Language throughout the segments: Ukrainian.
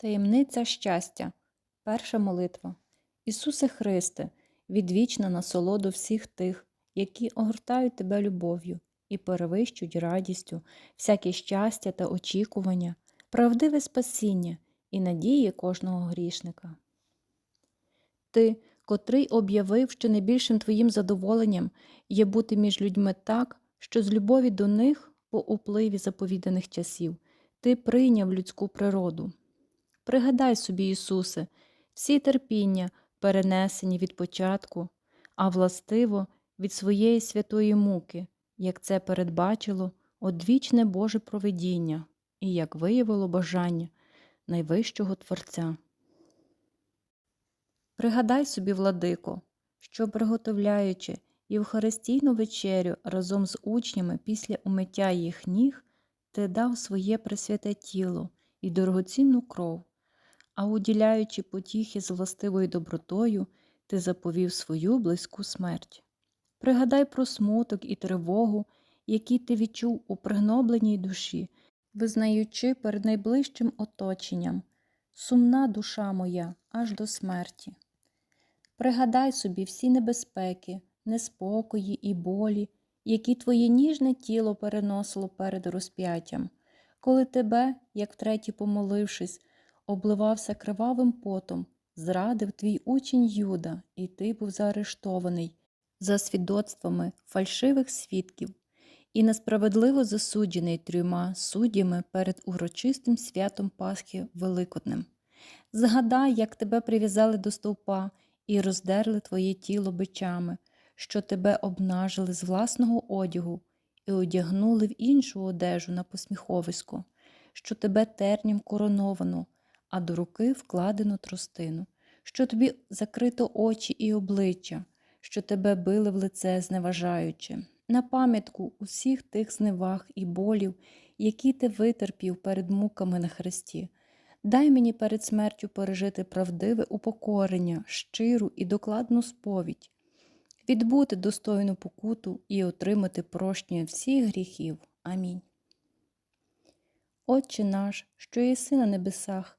Таємниця щастя. Перша молитва. Ісусе Христе, відвічна насолоду всіх тих, які огортають Тебе любов'ю і перевищують радістю, всяке щастя та очікування, правдиве спасіння і надії кожного грішника. Ти, котрий об'явив, що найбільшим твоїм задоволенням є бути між людьми так, що з любові до них по upливі заповіданих часів ти прийняв людську природу. Пригадай собі, Ісусе, всі терпіння, перенесені від початку, а властиво від своєї святої муки, як це передбачило одвічне Боже провидіння і як виявило бажання найвищого Творця. Пригадай собі, владико, що, приготовляючи Євхаристійну вечерю разом з учнями після умиття їх ніг, ти дав своє пресвяте тіло і дорогоцінну кров, а уділяючи потіхи з властивою добротою, ти заповів свою близьку смерть. Пригадай про смуток і тривогу, які ти відчув у пригнобленій душі, визнаючи перед найближчим оточенням сумна душа моя аж до смерті. Пригадай собі всі небезпеки, неспокої і болі, які твоє ніжне тіло переносило перед розп'яттям, коли тебе, як втретє помолившись, обливався кривавим потом, зрадив твій учень Юда, і ти був заарештований за свідоцтвами фальшивих свідків і несправедливо засуджений трьома суддями перед урочистим святом Пасхи Великоднем. Згадай, як тебе прив'язали до стовпа і роздерли твоє тіло бичами, що тебе обнажили з власного одягу і одягнули в іншу одежу на посміховисько, що тебе терням короновано, а до руки вкладено тростину, що тобі закрито очі і обличчя, що тебе били в лице зневажаючи, на пам'ятку усіх тих зневаг і болів, які ти витерпів перед муками на хресті. Дай мені перед смертю пережити правдиве упокорення, щиру і докладну сповідь, відбути достойну покуту і отримати прощення всіх гріхів. Амінь. Отче наш, що єси на небесах,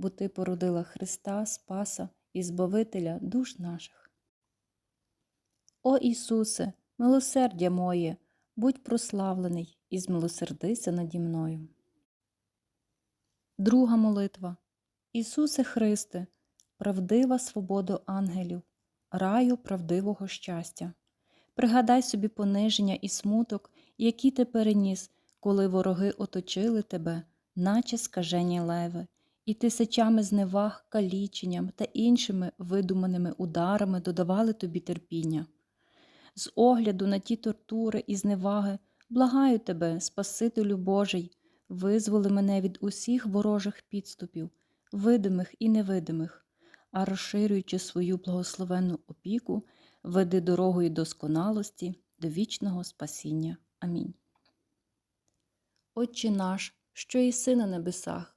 бо Ти породила Христа, Спаса і Збавителя душ наших. О Ісусе, милосердя моє, будь прославлений і змилосердися наді мною. Друга молитва. Ісусе Христе, правдива свобода ангелів, раю правдивого щастя. Пригадай собі пониження і смуток, які ти переніс, коли вороги оточили тебе, наче скажені леви, і тисячами зневаг, каліченням та іншими видуманими ударами додавали тобі терпіння. З огляду на ті тортури і зневаги, благаю тебе, Спасителю Божий, визволи мене від усіх ворожих підступів, видимих і невидимих, а розширюючи свою благословенну опіку, веди дорогою досконалості до вічного спасіння. Амінь. Отче наш, що єси на небесах,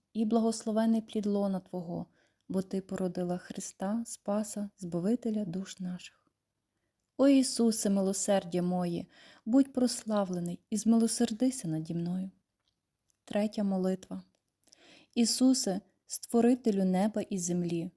і благословений плід лона Твого, бо Ти породила Христа, Спаса, Збавителя душ наших. О Ісусе, милосердя моє, будь прославлений і змилосердися наді мною. Третя молитва. Ісусе, Створителю неба і землі,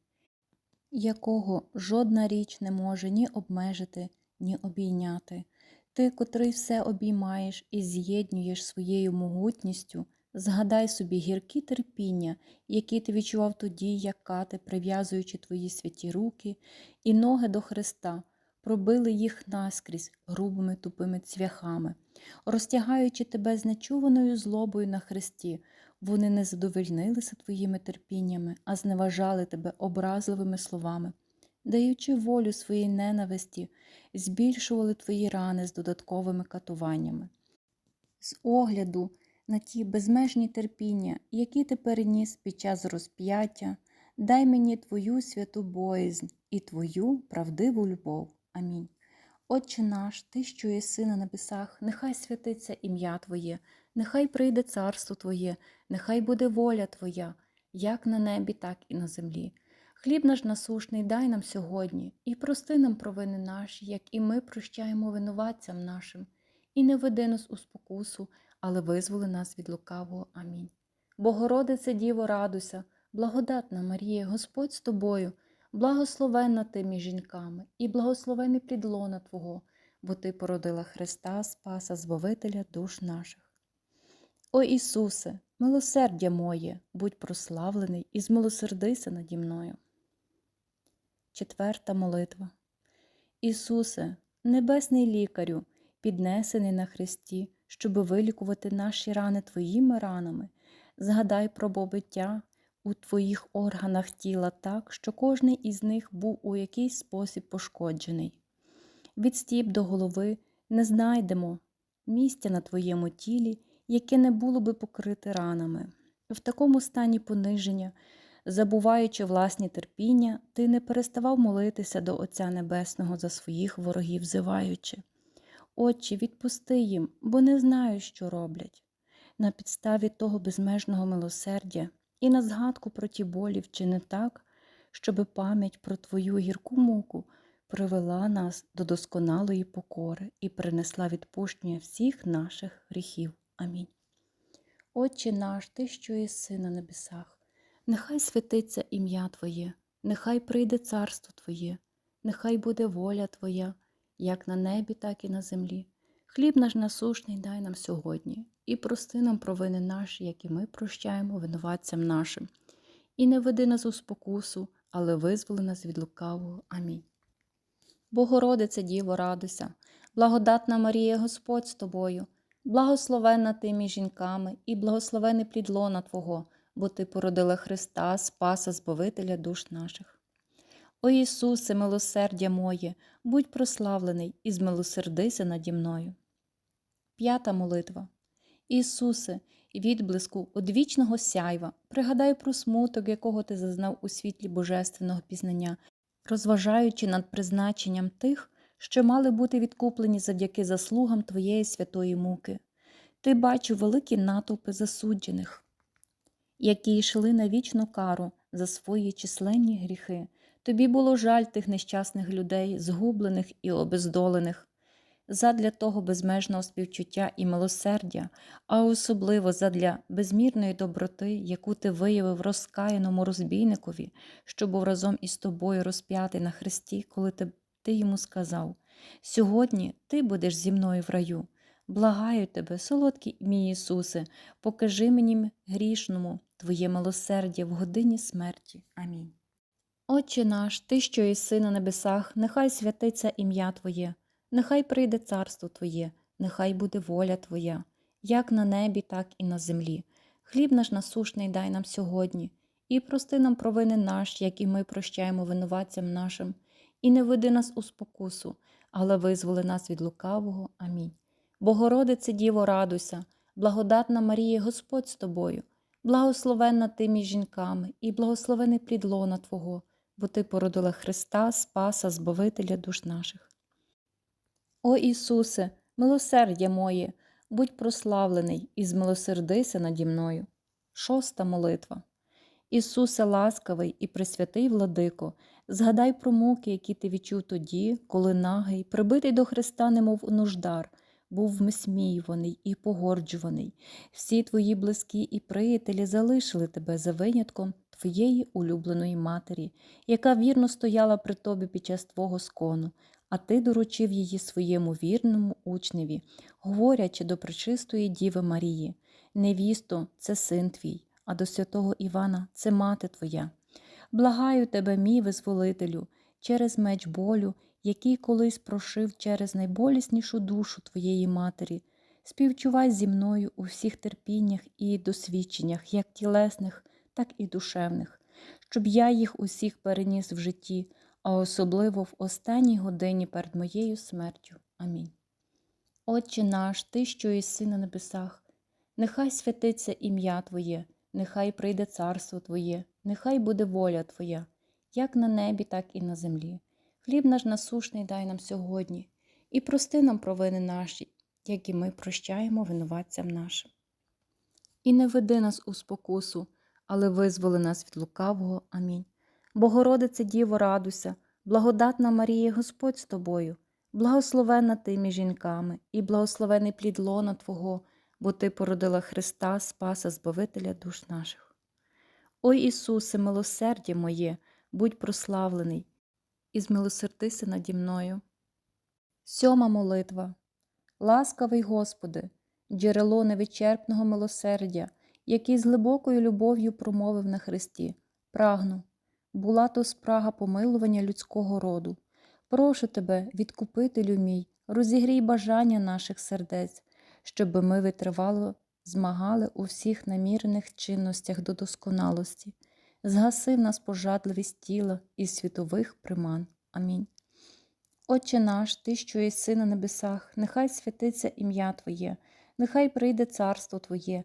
якого жодна річ не може ні обмежити, ні обійняти, Ти, котрий все обіймаєш і з'єднуєш своєю могутністю, Згадай собі гіркі терпіння, які ти відчував тоді, як кати, прив'язуючи твої святі руки і ноги до Христа, пробили їх наскрізь грубими тупими цвяхами, розтягаючи тебе з нечуваною злобою на хресті, вони не задовольнилися твоїми терпіннями, а зневажали тебе образливими словами, даючи волю своїй ненависті, збільшували твої рани з додатковими катуваннями. З огляду на ті безмежні терпіння, які ти переніс під час розп'яття, дай мені твою святу боязнь і твою правдиву любов. Амінь. Отче наш, Ти, що єси на небесах, нехай святиться ім'я Твоє, нехай прийде царство Твоє, нехай буде воля Твоя, як на небі, так і на землі. Хліб наш насушний дай нам сьогодні, і прости нам провини наші, як і ми прощаємо винуватцям нашим, і не веди нас у спокусу, але визволи нас від лукавого. Амінь. Богородице Діво, радуйся, благодатна Марія, Господь з тобою, благословенна ти між жінками, і благословений плід лона Твого, бо Ти породила Христа, Спаса, Збавителя душ наших. О Ісусе, милосердя моє, будь прославлений і змилосердися наді мною. Четверта молитва. Ісусе, небесний лікарю, піднесений на хресті, щоби вилікувати наші рани Твоїми ранами, згадай про побиття у Твоїх органах тіла так, що кожний із них був у якийсь спосіб пошкоджений. Від стіп до голови не знайдемо місця на Твоєму тілі, яке не було би покрите ранами. В такому стані пониження, забуваючи власні терпіння, ти не переставав молитися до Отця Небесного за своїх ворогів, взиваючи. Отче, відпусти їм, бо не знаю, що роблять. На підставі того безмежного милосердя і на згадку про ті болі вчини так, щоби пам'ять про Твою гірку муку привела нас до досконалої покори і принесла відпущення всіх наших гріхів. Амінь. Отче наш, Ти, що єси на небесах, нехай святиться ім'я Твоє, нехай прийде царство Твоє, нехай буде воля Твоя, як на небі, так і на землі. Хліб наш насушний дай нам сьогодні, і прости нам провини наші, які ми прощаємо винуватцям нашим. І не веди нас у спокусу, але визволи нас від лукавого. Амінь. Богородице Діво, радуйся, благодатна Марія, Господь з тобою, благословенна ти між жінками, і благословений плід лона Твого, бо Ти породила Христа, Спаса, Збавителя душ наших. О Ісусе, милосердя моє, будь прославлений і змилосердися наді мною. П'ята молитва. Ісусе, відблиску одвічного сяйва, пригадай про смуток, якого ти зазнав у світлі божественного пізнання, розважаючи над призначенням тих, що мали бути відкуплені завдяки заслугам Твоєї святої муки. Ти бачив великі натовпи засуджених, які йшли на вічну кару за свої численні гріхи. Тобі було жаль тих нещасних людей, згублених і обездолених, задля того безмежного співчуття і милосердя, а особливо задля безмірної доброти, яку ти виявив розкаяному розбійникові, що був разом із тобою розп'ятий на хресті, коли ти, йому сказав: Сьогодні ти будеш зі мною в раю. Благаю тебе, солодкий мій Ісусе, покажи мені грішному Твоє милосердя в годині смерті. Амінь. Отче наш, Ти, що єси на небесах, нехай святиться ім'я Твоє, нехай прийде царство Твоє, нехай буде воля Твоя, як на небі, так і на землі. Хліб наш насушний дай нам сьогодні, і прости нам провини наші, як і ми прощаємо винуватцям нашим, і не веди нас у спокусу, але визволи нас від лукавого. Амінь. Богородице Діво, радуйся, благодатна Марія, Господь з тобою, благословенна ти між жінками, і благословений плід лона Твого бо Ти породила Христа, Спаса, Збавителя душ наших. О Ісусе, милосердя моє, будь прославлений і змилосердися наді мною. Шоста молитва. Ісусе ласкавий і пресвятий владико, згадай про муки, які ти відчув тоді, коли нагий, прибитий до Христа, немов нуждар, був висміюваний і погорджуваний. Всі твої близькі і приятелі залишили тебе за винятком твоєї улюбленої матері, яка вірно стояла при тобі під час твого скону, а ти доручив її своєму вірному учневі, говорячи до пречистої Діви Марії. Невісто, це син твій, а до святого Івана це мати твоя. Благаю тебе, мій визволителю, через меч болю, який колись прошив через найболіснішу душу твоєї матері. Співчувай зі мною у всіх терпіннях і досвідченнях, як тілесних, так і душевних, щоб я їх усіх переніс в житті, а особливо в останній годині перед моєю смертю. Амінь. Отче наш, Ти, що єси на небесах, нехай святиться ім'я Твоє, нехай прийде царство Твоє, нехай буде воля Твоя, як на небі, так і на землі. Хліб наш насушний дай нам сьогодні, і прости нам провини наші, як і ми прощаємо винуватцям нашим. І не веди нас у спокусу, але визволи нас від лукавого. Амінь. Богородице Діво, радуйся, благодатна Марія, Господь з тобою, благословенна ти між жінками, і благословений плід лона Твого, бо Ти породила Христа, Спаса, Збавителя душ наших. Ой Ісусе, милосердя моє, будь прославлений, і змилосердися наді мною. Сьома молитва. Ласкавий Господи, джерело невичерпного милосердя, який з глибокою любов'ю промовив на Христі, прагну, була то спрага помилування людського роду. Прошу тебе, відкупителю мій, розігрій бажання наших сердець, щоби ми витривало змагали у всіх намірених чинностях до досконалості, згасив нас пожадливість тіла і світових приман. Амінь. Отче наш, Ти, що єси на небесах, нехай святиться ім'я Твоє, нехай прийде царство Твоє,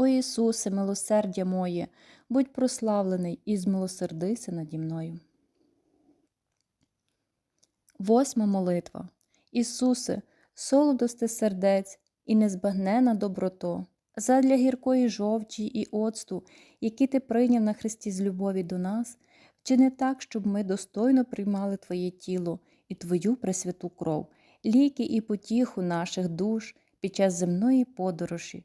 О Ісусе, милосердя моє, будь прославлений і змилосердися наді мною. Восьма молитва. Ісусе, солодости сердець і незбагнена доброто, задля гіркої жовчі і оцту, які ти прийняв на Христі з любові до нас, вчини так, щоб ми достойно приймали Твоє тіло і Твою пресвяту кров, ліки і потіху наших душ під час земної подорожі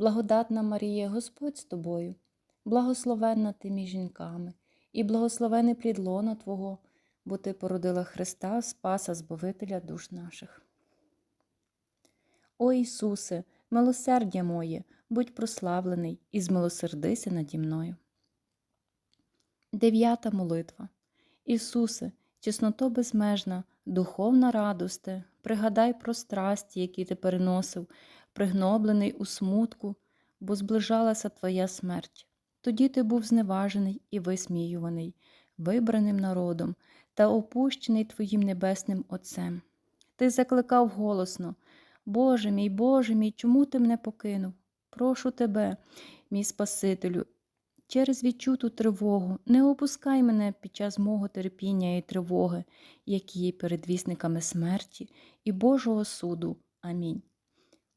благодатна Марія, Господь з тобою, благословенна ти між жінками, і благословений плід лона Твого, бо Ти породила Христа, Спаса, Збавителя душ наших. О Ісусе, милосердя моє, будь прославлений і змилосердися наді мною. Дев'ята молитва. Ісусе, чесното безмежна, духовна радосте, пригадай про страсті, які ти переносив, пригноблений у смутку, бо зближалася твоя смерть. Тоді ти був зневажений і висміюваний, вибраним народом та опущений Твоїм небесним Отцем. Ти закликав голосно, Боже мій, Боже мій, чому ти мене покинув? Прошу тебе, мій Спасителю, через відчуту тривогу, не опускай мене під час мого терпіння і тривоги, які є передвісниками смерті і Божого суду. Амінь.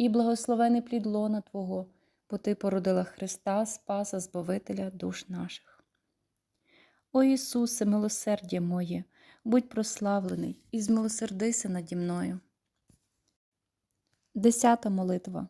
і благословений плід лона Твого, бо Ти породила Христа, Спаса, Збавителя душ наших. О Ісусе, милосердя моє, будь прославлений і змилосердися наді мною. Десята молитва.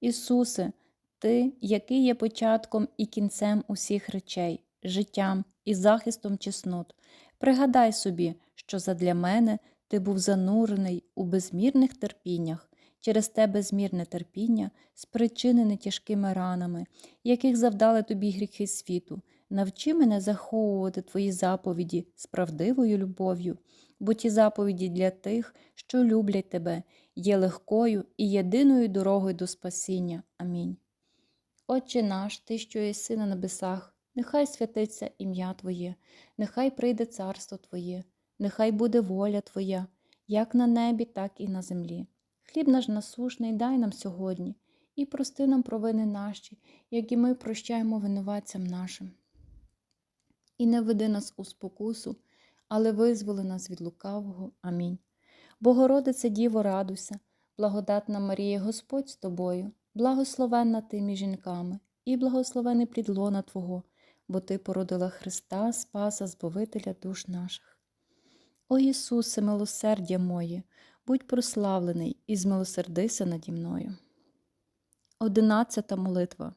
Ісусе, Ти, який є початком і кінцем усіх речей, життям і захистом чеснот, пригадай собі, що задля мене ти був занурений у безмірних терпіннях, через те безмірне терпіння, спричинене тяжкими ранами, яких завдали тобі гріхи світу. Навчи мене заховувати твої заповіді з правдивою любов'ю, бо ті заповіді для тих, що люблять тебе, є легкою і єдиною дорогою до спасіння. Амінь. Отче наш, Ти, що єси на небесах, нехай святиться ім'я Твоє, нехай прийде царство Твоє, нехай буде воля Твоя, як на небі, так і на землі. Хліб наш насушний дай нам сьогодні, і прости нам провини наші, як і ми прощаємо винуватцям нашим. І не веди нас у спокусу, але визволи нас від лукавого. Амінь. Богородице Діво, радуйся, благодатна Марія, Господь з тобою, благословенна ти між жінками, і благословений плід лона Твого, бо Ти породила Христа, Спаса, Збавителя душ наших. О Ісусе, милосердя моє, будь прославлений і змилосердися наді мною. Одинадцята молитва.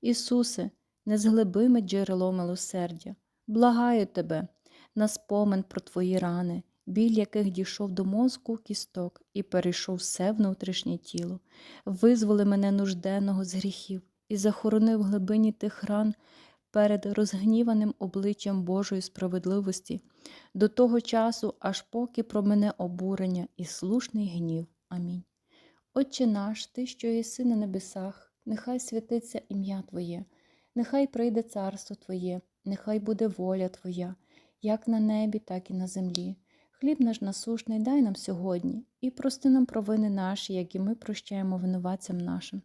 Ісусе, незглибиме джерело милосердя, благаю Тебе, на спомин про Твої рани, біль яких дійшов до мозку кісток і перейшов все внутрішнє тіло, визволи мене нужденного з гріхів і захоронив глибині тих ран перед розгніваним обличчям Божої справедливості, до того часу, аж поки про мене обурення і слушний гнів. Амінь. Отче наш, Ти, що єси на небесах, нехай святиться ім'я Твоє, нехай прийде царство Твоє, нехай буде воля Твоя, як на небі, так і на землі. Хліб наш насушний дай нам сьогодні, і прости нам провини наші, як і ми прощаємо винуватцям нашим.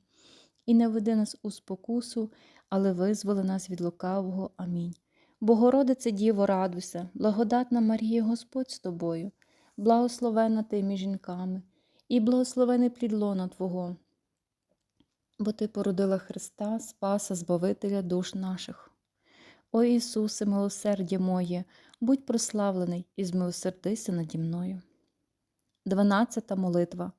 І не веди нас у спокусу, але визволи нас від лукавого. Амінь. Богородице Діво, радуйся, благодатна Марія, Господь з тобою, благословена ти між жінками, і благословений плід лона Твого, бо Ти породила Христа, Спаса, Збавителя душ наших. О Ісусе, милосердя моє, будь прославлений і змилосердися наді мною. Дванадцята молитва.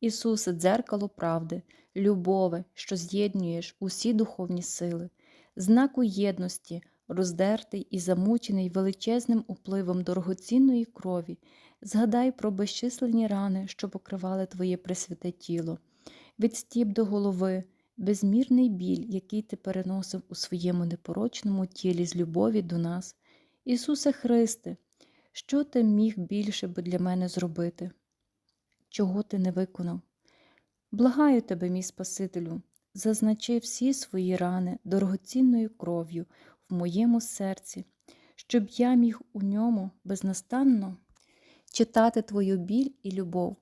Ісусе, дзеркало правди, любове, що з'єднуєш усі духовні сили, знаку єдності, роздертий і замучений величезним upливом дорогоцінної крові, згадай про безчисленні рани, що покривали Твоє пресвяте тіло, від стіп до голови, безмірний біль, який ти переносив у своєму непорочному тілі з любові до нас. Ісусе Христе, що ти міг більше би для мене зробити? Чого ти не виконав? Благаю тебе, мій Спасителю, зазначи всі свої рани дорогоцінною кров'ю в моєму серці, щоб я міг у ньому безнастанно читати Твою біль і любов.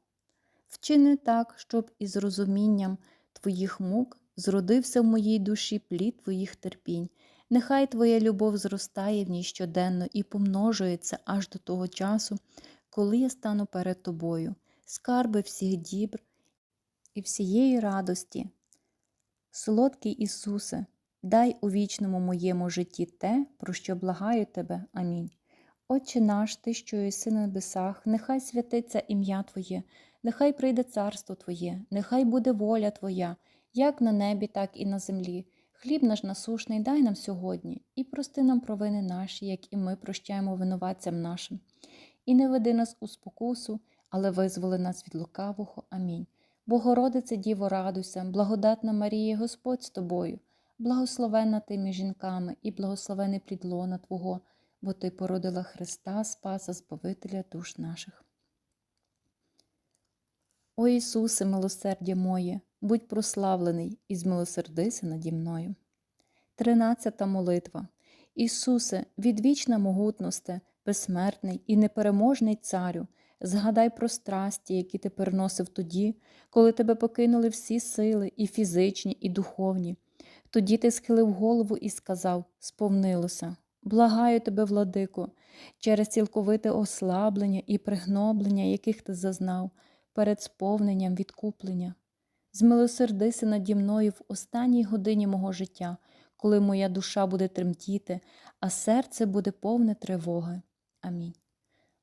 Вчини так, щоб із розумінням Твоїх мук зродився в моїй душі плід Твоїх терпінь. Нехай Твоя любов зростає в ній щоденно і помножується аж до того часу, коли я стану перед Тобою, скарби всіх дібр і всієї радості. Солодкий Ісусе, дай у вічному моєму житті те, про що благаю Тебе. Амінь. Отче наш, Ти, що єси на небесах, нехай святиться ім'я Твоє, нехай прийде царство Твоє, нехай буде воля Твоя, як на небі, так і на землі. Хліб наш насушний дай нам сьогодні, і прости нам провини наші, як і ми прощаємо винуватцям нашим. І не веди нас у спокусу, але визволи нас від лукавого. Амінь. Богородице Діво, радуйся, благодатна Марія, Господь з тобою, благословенна ти між жінками, і благословений плід лона Твого, бо Ти породила Христа, Спаса, Збавителя душ наших. О Ісусе, милосердя моє, будь прославлений і змилосердися наді мною. Тринадцята молитва. Ісусе, відвічна могутносте, безсмертний і непереможний Царю, згадай про страсті, які ти переносив тоді, коли тебе покинули всі сили, і фізичні, і духовні. Тоді ти схилив голову і сказав сповнилося. Благаю тебе, владико, через цілковите ослаблення і пригноблення, яких ти зазнав, перед сповненням відкуплення. Змилосердися наді мною в останній годині мого життя, коли моя душа буде тремтіти, а серце буде повне тривоги. Амінь.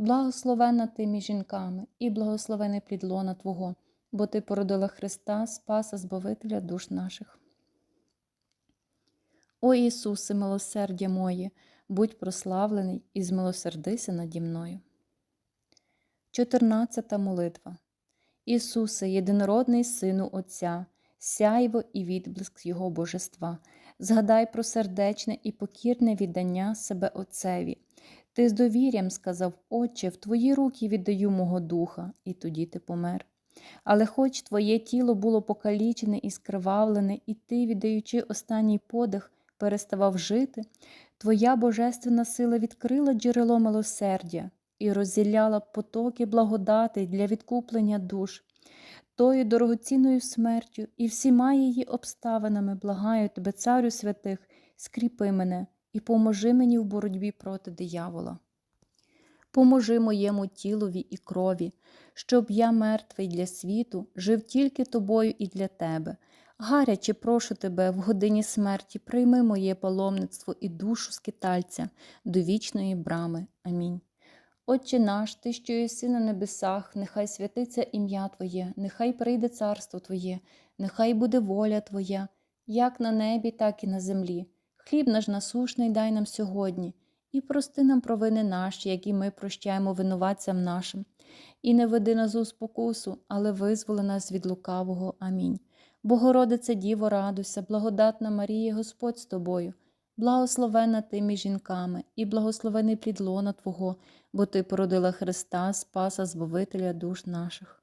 благословенна ти між жінками, і благословений плід лона Твого, бо Ти породила Христа, Спаса, Збавителя душ наших. О Ісусе, милосердя моє, будь прославлений і змилосердися наді мною. 14 молитва. Ісусе, єдинородний Сину Отця, сяйво і відблиск Його божества, згадай про сердечне і покірне віддання себе Отцеві. Ти з довір'ям сказав, Отче, в Твої руки віддаю мого духа, і тоді ти помер. Але хоч твоє тіло було покалічене і скривавлене, і ти, віддаючи останній подих, переставав жити, твоя божественна сила відкрила джерело милосердя і розділяла потоки благодати для відкуплення душ. Тою дорогоцінною смертю і всіма її обставинами благаю тебе, царю святих, скріпи мене і поможи мені в боротьбі проти диявола. Поможи моєму тілові і крові, щоб я, мертвий для світу, жив тільки тобою і для тебе. Гаряче прошу тебе в годині смерті, прийми моє паломництво і душу скитальця до вічної брами. Амінь. Отче наш, Ти, що єси на небесах, нехай святиться ім'я Твоє, нехай прийде царство Твоє, нехай буде воля Твоя, як на небі, так і на землі. Хліб наш насушний дай нам сьогодні, і прости нам провини наші, які ми прощаємо винуватцям нашим, і не веди нас у спокусу, але визволи нас від лукавого. Амінь. Богородице Діво, радуйся, благодатна Марія, Господь з тобою, благословена ти між жінками, і благословений плід лона Твого, бо Ти породила Христа, Спаса, Збавителя душ наших.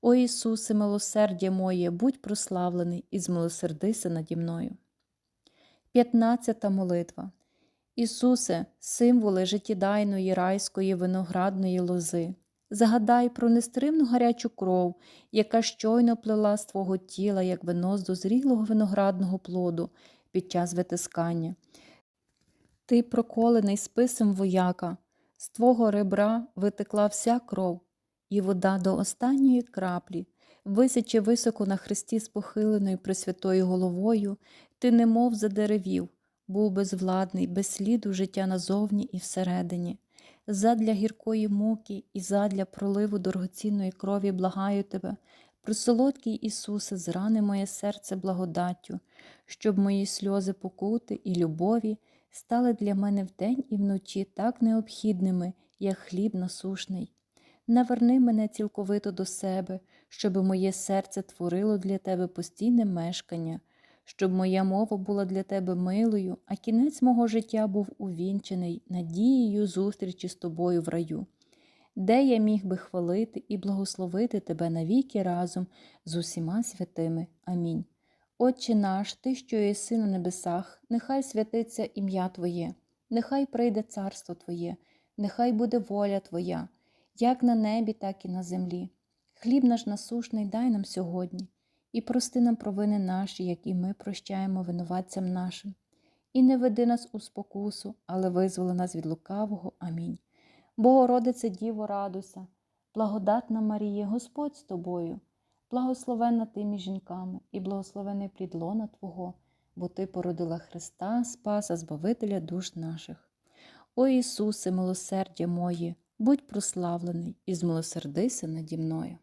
О Ісусе, милосердя моє, будь прославлений і змилосердися наді мною. 15 молитва. Ісусе, символи життєдайної райської виноградної лози. Загадай про нестримну гарячу кров, яка щойно плела з твого тіла, як вино з дозрілого виноградного плоду під час витискання. Ти, проколений списом вояка, з твого ребра витекла вся кров, і вода до останньої краплі, висячи високо на хресті з похиленою пресвятою головою, ти немов задеревів, був безвладний, без сліду життя назовні і всередині. Задля гіркої муки і задля проливу дорогоцінної крові благаю тебе, присолодкий Ісусе, зрани моє серце благодаттю, щоб мої сльози покути і любові стали для мене вдень і вночі так необхідними, як хліб насушний. Наверни мене цілковито до себе, щоб моє серце творило для тебе постійне мешкання, щоб моя мова була для тебе милою, а кінець мого життя був увінчений надією зустрічі з тобою в раю, де я міг би хвалити і благословити тебе навіки разом з усіма святими. Амінь. Отче наш, Ти, що єси на небесах, нехай святиться ім'я Твоє, нехай прийде царство Твоє, нехай буде воля Твоя, як на небі, так і на землі. Хліб наш насушний дай нам сьогодні, і прости нам провини наші, як і ми прощаємо винуватцям нашим. І не веди нас у спокусу, але визволи нас від лукавого. Амінь. Богородице Діво, радуйся, благодатна Марія, Господь з тобою, благословенна ти між жінками, і благословений плід лона Твого, бо Ти породила Христа, Спаса, Збавителя душ наших. О Ісусе, милосердя моє, будь прославлений і змилосердися наді мною.